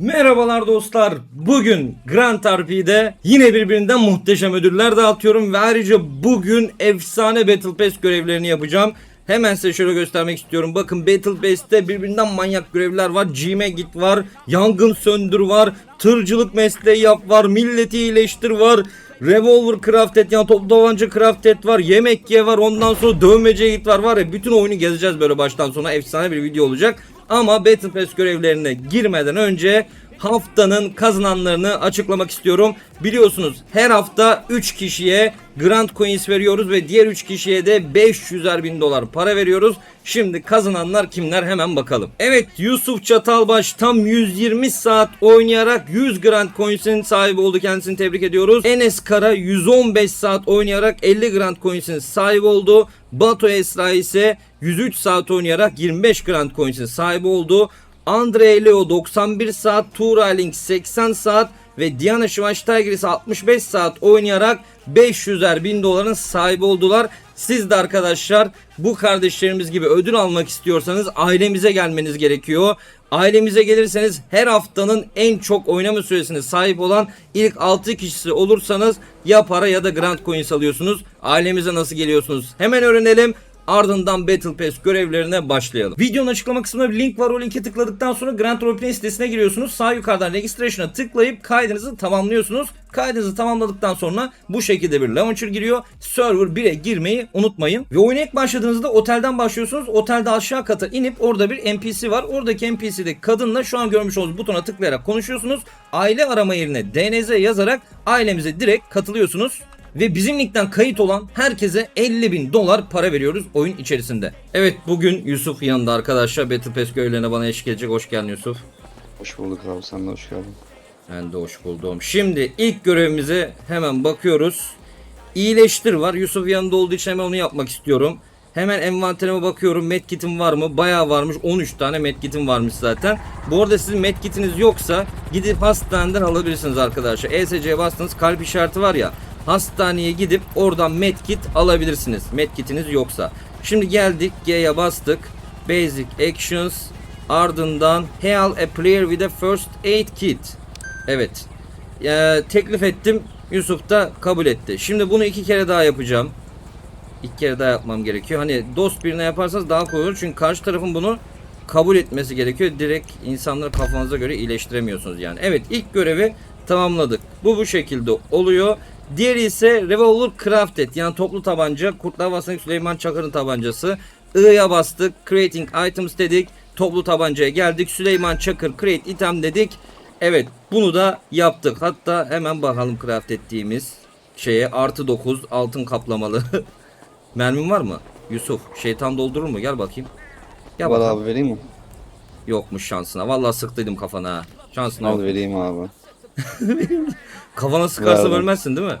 Merhabalar dostlar. Bugün Grand RP'de yine birbirinden muhteşem ödüller dağıtıyorum ve ayrıca bugün efsane Battle Pass görevlerini yapacağım. Hemen size şöyle göstermek istiyorum. Bakın Battle Pass'te birbirinden manyak görevler var. G'me git var. Yangın söndür var. Tırcılık mesleği yap var. Milleti iyileştir var. Revolver craft et yani toplu tabanca craft et var. Yemek ye var. Ondan sonra dövmece git var. Var ya bütün oyunu gezeceğiz böyle baştan sona. Efsane bir video olacak. Ama Battle Pass görevlerine girmeden önce haftanın kazananlarını açıklamak istiyorum. Biliyorsunuz her hafta 3 kişiye Grand Coins veriyoruz ve diğer 3 kişiye de 500'er bin dolar para veriyoruz. Şimdi kazananlar kimler hemen bakalım. Evet Yusuf Çatalbaş tam 120 saat oynayarak 100 Grand Coins'in sahibi oldu. Kendisini tebrik ediyoruz. Enes Kara 115 saat oynayarak 50 Grand Coins'in sahibi oldu. Batu Esra ise 103 saat oynayarak 25 Grand Coins'in sahibi oldu. Andre Leo 91 saat, Tuğra Link 80 saat ve Diana Schweinsteiger ise 65 saat oynayarak 500'er bin doların sahibi oldular. Siz de arkadaşlar bu kardeşlerimiz gibi ödül almak istiyorsanız ailemize gelmeniz gerekiyor. Ailemize gelirseniz her haftanın en çok oynama süresine sahip olan ilk 6 kişisi olursanız ya para ya da Grand Coins alıyorsunuz. Ailemize nasıl geliyorsunuz? Hemen öğrenelim. Ardından Battle Pass görevlerine başlayalım. Videonun açıklama kısmında bir link var. O linke tıkladıktan sonra Grand Roleplay sitesine giriyorsunuz. Sağ yukarıdan Registration'a tıklayıp kaydınızı tamamlıyorsunuz. Kaydınızı tamamladıktan sonra bu şekilde bir launcher giriyor. Server 1'e girmeyi unutmayın. Ve oyuna ilk başladığınızda otelden başlıyorsunuz. Otelde aşağı kata inip orada bir NPC var. Oradaki NPC'deki kadınla şu an görmüş olduğunuz butona tıklayarak konuşuyorsunuz. Aile arama yerine DNZ yazarak ailemize direkt katılıyorsunuz. Ve bizim linkten kayıt olan herkese 50 bin dolar para veriyoruz oyun içerisinde. Evet bugün Yusuf yanında arkadaşlar. Battle Pass görevlerine bana eşlik edecek. Hoş geldin Yusuf. Hoş bulduk abi sen de hoş geldin. Ben de hoş buldum. Şimdi ilk görevimize hemen bakıyoruz. İyileştir var. Yusuf yanında olduğu için hemen onu yapmak istiyorum. Hemen envanterime bakıyorum. Medkit'im var mı? Bayağı varmış. 13 tane medkit'im varmış zaten. Bu arada sizin medkit'iniz yoksa gidip hastaneden alabilirsiniz arkadaşlar. ESC'ye bastınız kalp işareti var ya. Hastaneye gidip oradan medkit alabilirsiniz. Medkit'iniz yoksa. Şimdi geldik G'ye bastık. Basic Actions. Ardından Heal a player with a first aid kit. Evet. Ee, teklif ettim. Yusuf da kabul etti. Şimdi bunu iki kere daha yapacağım. İki kere daha yapmam gerekiyor. Hani dost birine yaparsanız daha kolay olur. Çünkü karşı tarafın bunu kabul etmesi gerekiyor. Direkt insanları kafanıza göre iyileştiremiyorsunuz yani. Evet ilk görevi tamamladık. Bu bu şekilde oluyor. Diğeri ise Revolver Crafted yani toplu tabanca. Kurtlar Vadisi'ndeki Süleyman Çakır'ın tabancası. I'ya bastık. Creating Items dedik. Toplu tabancaya geldik. Süleyman Çakır Create Item dedik. Evet bunu da yaptık. Hatta hemen bakalım craft ettiğimiz şeye artı 9 altın kaplamalı. Mermin var mı? Yusuf şeytan doldurur mu? Gel bakayım. Gel Var bakalım. abi vereyim mi? Yokmuş şansına. Vallahi sıktıydım kafana ha. Şansına Al vereyim abi. Kafana sıkarsa Verdim. ölmezsin değil mi?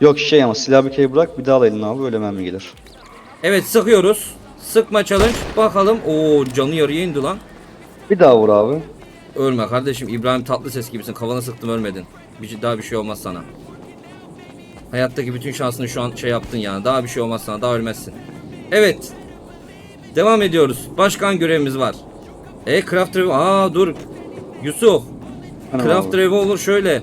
Yok şey ama silah bir kere bırak bir daha al abi öyle mermi gelir. Evet sıkıyoruz. Sıkma challenge. Bakalım. Oo canı yarıya indi lan. Bir daha vur abi. Ölme kardeşim. İbrahim Tatlıses gibisin. Kafana sıktım ölmedin. Bir şey- daha bir şey olmaz sana. Hayattaki bütün şansını şu an şey yaptın yani. Daha bir şey olmaz sana. Daha ölmezsin. Evet. Devam ediyoruz. Başkan görevimiz var. E Craft. Aa dur. Yusuf. Craft. Revolver şöyle.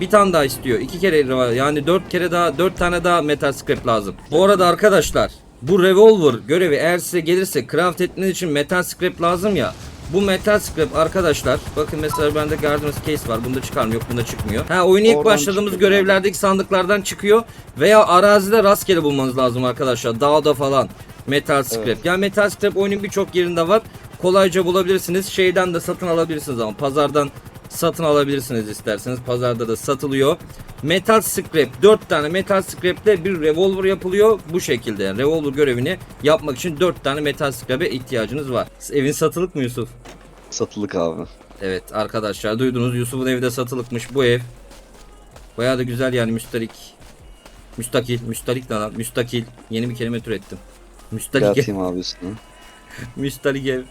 Bir tane daha istiyor. iki kere reva- yani dört kere daha dört tane daha metal scrap lazım. Bu arada arkadaşlar bu revolver görevi eğer size gelirse craft etmeniz için metal scrap lazım ya. Bu metal scrap arkadaşlar bakın mesela bende Guardians Case var. Bunda çıkar mı? Yok bunda çıkmıyor. Ha oyuna ilk Oradan başladığımız çıkıyor. görevlerdeki sandıklardan çıkıyor veya arazide rastgele bulmanız lazım arkadaşlar. Dağda falan metal scrap. Evet. Yani metal scrap oyunun birçok yerinde var. Kolayca bulabilirsiniz. Şeyden de satın alabilirsiniz ama pazardan satın alabilirsiniz isterseniz. Pazarda da satılıyor. Metal scrap 4 tane metal scrap'te bir revolver yapılıyor bu şekilde. Yani revolver görevini yapmak için 4 tane metal scrap'e ihtiyacınız var. Evin satılık mı Yusuf? Satılık abi. Evet arkadaşlar duydunuz Yusuf'un evi de satılıkmış bu ev. Bayağı da güzel yani müsterik. Müstakil, müstalik ne lan? Müstakil. Yeni bir kelime türettim. Müstalik ev. Abi üstüne. Ev.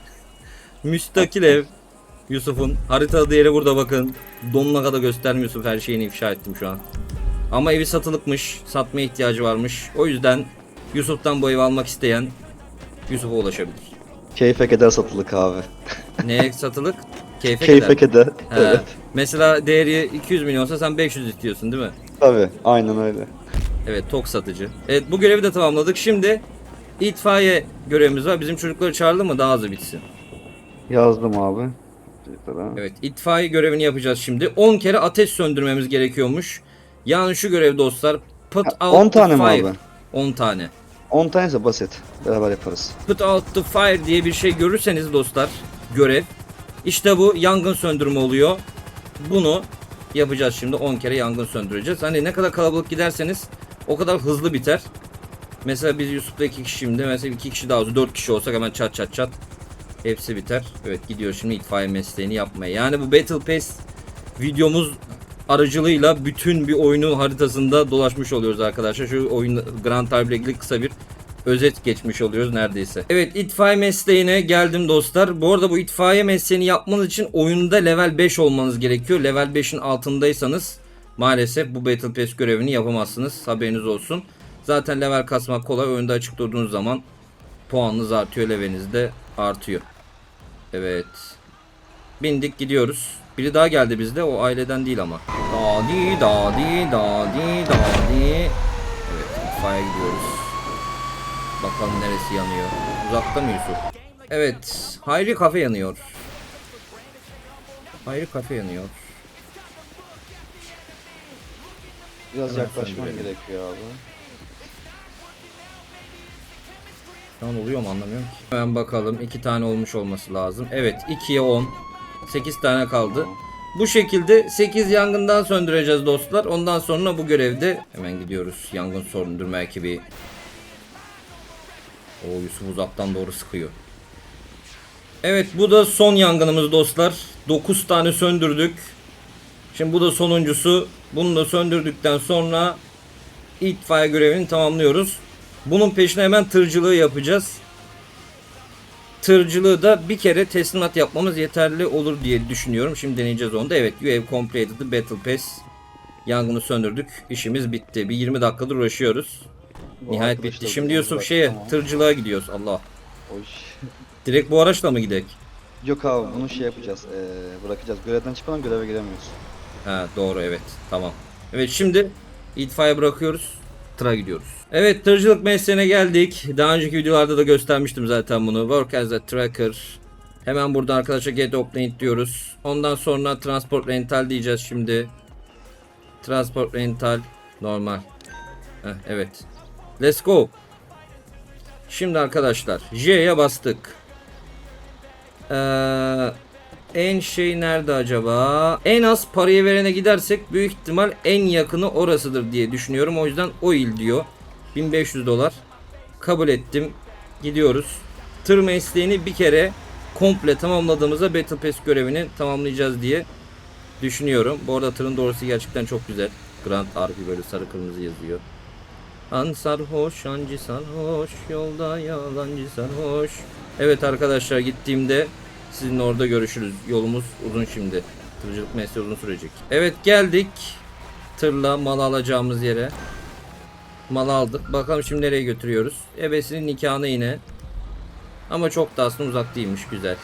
Müstakil ev. Yusuf'un. Haritada yere burada bakın. Donuna kadar göstermiyor Yusuf. Her şeyini ifşa ettim şu an. Ama evi satılıkmış. Satmaya ihtiyacı varmış. O yüzden Yusuf'tan bu evi almak isteyen Yusuf'a ulaşabilir. Keyfe keder satılık abi. Neye satılık? Keyfe, Keyfe keder. keder. Evet. Mesela değeri 200 milyonsa sen 500 istiyorsun değil mi? Tabii. Aynen öyle. Evet tok satıcı. Evet bu görevi de tamamladık. Şimdi itfaiye görevimiz var. Bizim çocukları çağırdı mı daha hızlı bitsin. Yazdım abi. Çocuklara. Evet itfaiye görevini yapacağız şimdi. 10 kere ateş söndürmemiz gerekiyormuş. Yani şu görev dostlar. Put Ha, out 10 the tane mi fire. abi? 10 tane. 10 tanesi basit. Beraber yaparız. Put out the fire diye bir şey görürseniz dostlar görev. İşte bu yangın söndürme oluyor. Bunu yapacağız şimdi 10 kere yangın söndüreceğiz. Hani ne kadar kalabalık giderseniz o kadar hızlı biter. Mesela biz Yusuf'la 2 kişi şimdi mesela 2 kişi daha olsa 4 kişi olsak hemen çat çat çat hepsi biter. Evet gidiyor şimdi itfaiye mesleğini yapmaya. Yani bu Battle Pass videomuz aracılığıyla bütün bir oyunun haritasında dolaşmış oluyoruz arkadaşlar. Şu oyun Grand Theft ilgili kısa bir özet geçmiş oluyoruz neredeyse. Evet itfaiye mesleğine geldim dostlar. Bu arada bu itfaiye mesleğini yapmanız için oyunda level 5 olmanız gerekiyor. Level 5'in altındaysanız maalesef bu Battle Pass görevini yapamazsınız. Haberiniz olsun. Zaten level kasmak kolay. Oyunda açık durduğunuz zaman puanınız artıyor, leveliniz de artıyor. Evet. Bindik gidiyoruz. Biri daha geldi bizde. O aileden değil ama. Dadi dadi dadi dadi. Evet itfaiye gidiyoruz. Bakalım neresi yanıyor. Uzakta mı Yusuf? Evet. Hayri kafe yanıyor. Hayri kafe yanıyor. Biraz yaklaşman gerekiyor abi. Şu oluyor mu anlamıyorum ki. Hemen bakalım. 2 tane olmuş olması lazım. Evet 2'ye 10. 8 tane kaldı. Bu şekilde 8 yangından söndüreceğiz dostlar. Ondan sonra bu görevde hemen gidiyoruz. Yangın söndürme ekibi. O Yusuf uzaktan doğru sıkıyor. Evet bu da son yangınımız dostlar. 9 tane söndürdük. Şimdi bu da sonuncusu. Bunu da söndürdükten sonra itfaiye görevini tamamlıyoruz. Bunun peşine hemen tırcılığı yapacağız. Tırcılığı da bir kere teslimat yapmamız yeterli olur diye düşünüyorum. Şimdi deneyeceğiz onu da. Evet, you have completed the battle pass. Yangını söndürdük. İşimiz bitti. Bir 20 dakikadır uğraşıyoruz. Bu Nihayet bitti. Şimdi Yusuf şeye Tamam. tırcılığa gidiyoruz. Allah. Oy. Direkt bu araçla mı gidek? Yok abi bunu şey yapacağız. Ee, bırakacağız. Görevden çıkmadan göreve giremiyoruz. Ha doğru evet. Tamam. Evet şimdi itfaiye bırakıyoruz. Tıra gidiyoruz. Evet tırcılık mesleğine geldik. Daha önceki videolarda da göstermiştim zaten bunu. Work as a tracker. Hemen buradan arkadaşlar get obtained diyoruz. Ondan sonra transport rental diyeceğiz şimdi. Transport rental normal. Heh, evet. Let's go. Şimdi arkadaşlar J'ye bastık. Eee en şey nerede acaba? En az parayı verene gidersek büyük ihtimal en yakını orasıdır diye düşünüyorum. O yüzden o il diyor. 1500 dolar. Kabul ettim. Gidiyoruz. Tır mesleğini bir kere komple tamamladığımızda Battle Pass görevini tamamlayacağız diye düşünüyorum. Bu arada tırın doğrusu gerçekten çok güzel. Grand RP böyle sarı kırmızı yazıyor. An sarhoş, ancı sarhoş, yolda yalancı sarhoş. Evet arkadaşlar gittiğimde sizinle orada görüşürüz. Yolumuz uzun şimdi. Tırcılık mesleği uzun sürecek. Evet geldik. Tırla mal alacağımız yere. Mal aldık. Bakalım şimdi nereye götürüyoruz. Ebesinin nikahına yine. Ama çok da aslında uzak değilmiş. Güzel.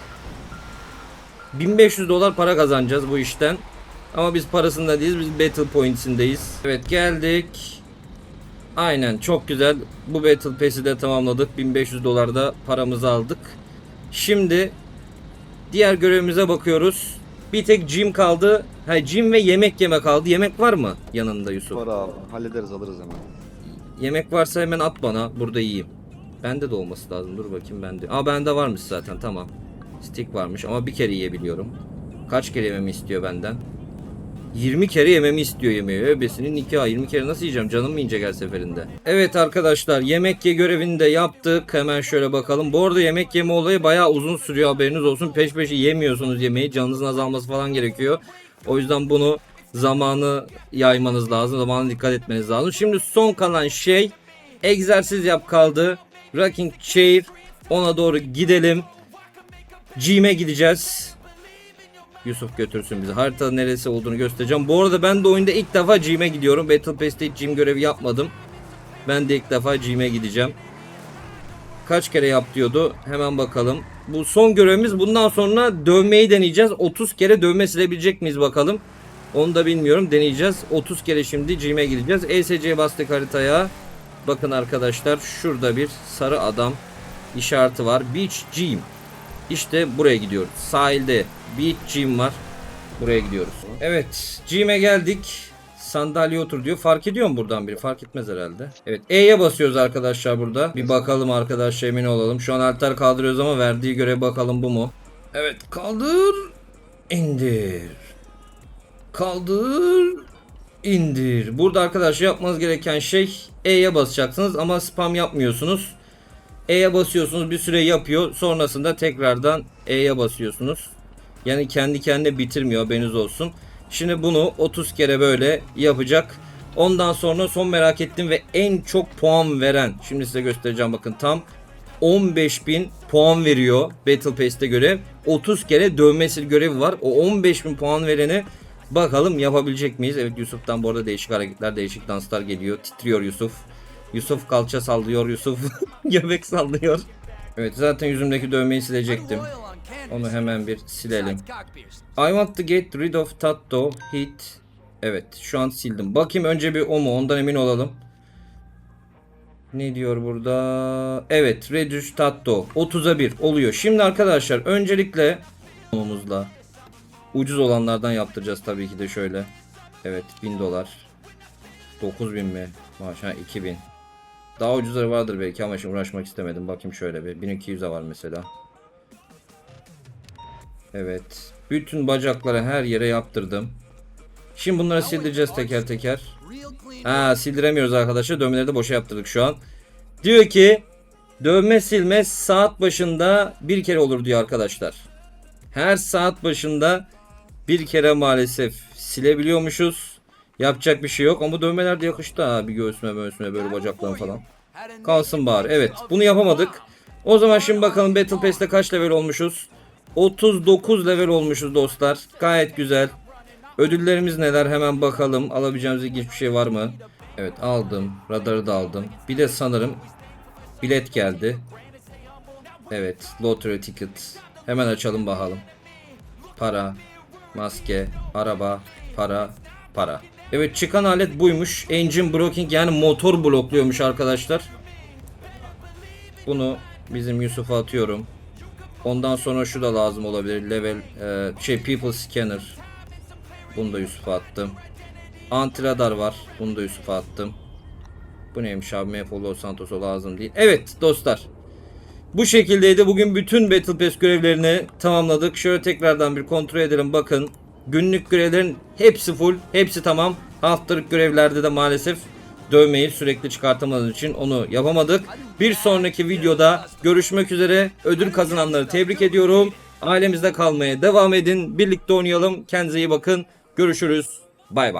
1500 dolar para kazanacağız bu işten. Ama biz parasında değiliz. Biz Battle Points'indeyiz. Evet geldik. Aynen çok güzel. Bu Battle Pass'i de tamamladık. 1500 dolarda paramızı aldık. Şimdi diğer görevimize bakıyoruz. Bir tek gym kaldı. Ha gym ve yemek yeme kaldı. Yemek var mı yanında Yusuf? Var abi. Hallederiz alırız hemen. Yemek varsa hemen at bana. Burada yiyeyim. Bende de olması lazım. Dur bakayım bende. Aa bende varmış zaten tamam. Stick varmış ama bir kere yiyebiliyorum. Kaç kere yememi istiyor benden? 20 kere yememi istiyor yemeği. Öbesinin nikahı. 20 kere nasıl yiyeceğim? Canım mı inecek her seferinde? Evet arkadaşlar yemek ye görevini de yaptık. Hemen şöyle bakalım. Bu arada yemek yeme olayı bayağı uzun sürüyor haberiniz olsun. Peş peşe yemiyorsunuz yemeği. Canınızın azalması falan gerekiyor. O yüzden bunu zamanı yaymanız lazım. Zamanı dikkat etmeniz lazım. Şimdi son kalan şey egzersiz yap kaldı. Rocking chair. Ona doğru gidelim. Gym'e gideceğiz. Yusuf götürsün bizi. Haritada neresi olduğunu göstereceğim. Bu arada ben de oyunda ilk defa gym'e gidiyorum. Battle Pass'te hiç gym görevi yapmadım. Ben de ilk defa gym'e gideceğim. Kaç kere yap diyordu. Hemen bakalım. Bu son görevimiz. Bundan sonra dövmeyi deneyeceğiz. 30 kere dövme silebilecek miyiz bakalım. Onu da bilmiyorum. Deneyeceğiz. 30 kere şimdi gym'e gideceğiz. ESC'ye bastık haritaya. Bakın arkadaşlar şurada bir sarı adam işareti var. Beach Gym. İşte buraya gidiyoruz. Sahilde Beach Gym var. Buraya gidiyoruz. Evet, gym'e geldik. Sandalye otur diyor. Fark ediyor mu buradan biri? Fark etmez herhalde. Evet, E'ye basıyoruz arkadaşlar burada. Bir bakalım arkadaşlar emin olalım. Şu an altar kaldırıyoruz ama verdiği görev bakalım bu mu? Evet, kaldır. indir. Kaldır. indir. Burada arkadaşlar yapmanız gereken şey E'ye basacaksınız ama spam yapmıyorsunuz. E'ye basıyorsunuz bir süre yapıyor. Sonrasında tekrardan E'ye basıyorsunuz. Yani kendi kendine bitirmiyor haberiniz olsun. Şimdi bunu 30 kere böyle yapacak. Ondan sonra son merak ettim ve en çok puan veren. Şimdi size göstereceğim bakın tam 15.000 puan veriyor Battle Pass'te göre. 30 kere dövme sil görevi var. O 15.000 puan vereni bakalım yapabilecek miyiz? Evet Yusuf'tan bu arada değişik hareketler, değişik danslar geliyor. Titriyor Yusuf. Yusuf kalça sallıyor, Yusuf göbek sallıyor. Evet zaten yüzümdeki dövmeyi silecektim. Onu hemen bir silelim. I want to get rid of tattoo hit. Evet şu an sildim. Bakayım önce bir o mu ondan emin olalım. Ne diyor burada? Evet reduce tattoo 30'a 1 oluyor. Şimdi arkadaşlar öncelikle omuzla ucuz olanlardan yaptıracağız tabii ki de şöyle. Evet 1000 dolar. 9000 mi? Maşallah 2000. Daha ucuzları vardır belki ama şimdi uğraşmak istemedim. Bakayım şöyle bir 1200'e var mesela. Evet. Bütün bacaklara her yere yaptırdım. Şimdi bunları sildireceğiz teker teker. Ha sildiremiyoruz arkadaşlar. Dövmeleri de boşa yaptırdık şu an. Diyor ki dövme silme saat başında bir kere olur diyor arkadaşlar. Her saat başında bir kere maalesef silebiliyormuşuz. Yapacak bir şey yok ama bu dövmeler de yakıştı ha bir göğsüme göğsüme böyle bacaklarım falan. Kalsın bari. Evet bunu yapamadık. O zaman şimdi bakalım Battle Pass'te kaç level olmuşuz? 39 level olmuşuz dostlar. Gayet güzel. Ödüllerimiz neler hemen bakalım. Alabileceğimiz ilginç bir şey var mı? Evet aldım. Radarı da aldım. Bir de sanırım bilet geldi. Evet lottery ticket. Hemen açalım bakalım. Para, maske, araba, para, para. Evet çıkan alet buymuş. Engine blocking yani motor blokluyormuş arkadaşlar. Bunu bizim Yusuf'a atıyorum. Ondan sonra şu da lazım olabilir. Level e, şey people scanner. Bunu da Yusuf'a attım. Anti radar var. Bunu da Yusuf'a attım. Bu neymiş abi? Maple Los Santos'a lazım değil. Evet dostlar. Bu şekildeydi. Bugün bütün Battle Pass görevlerini tamamladık. Şöyle tekrardan bir kontrol edelim. Bakın. Günlük görevlerin hepsi full. Hepsi tamam. Haftalık görevlerde de maalesef dövmeyi sürekli çıkartamadığımız için onu yapamadık. Bir sonraki videoda görüşmek üzere. Ödül kazananları tebrik ediyorum. Ailemizde kalmaya devam edin. Birlikte oynayalım. Kendinize iyi bakın. Görüşürüz. Bay bay.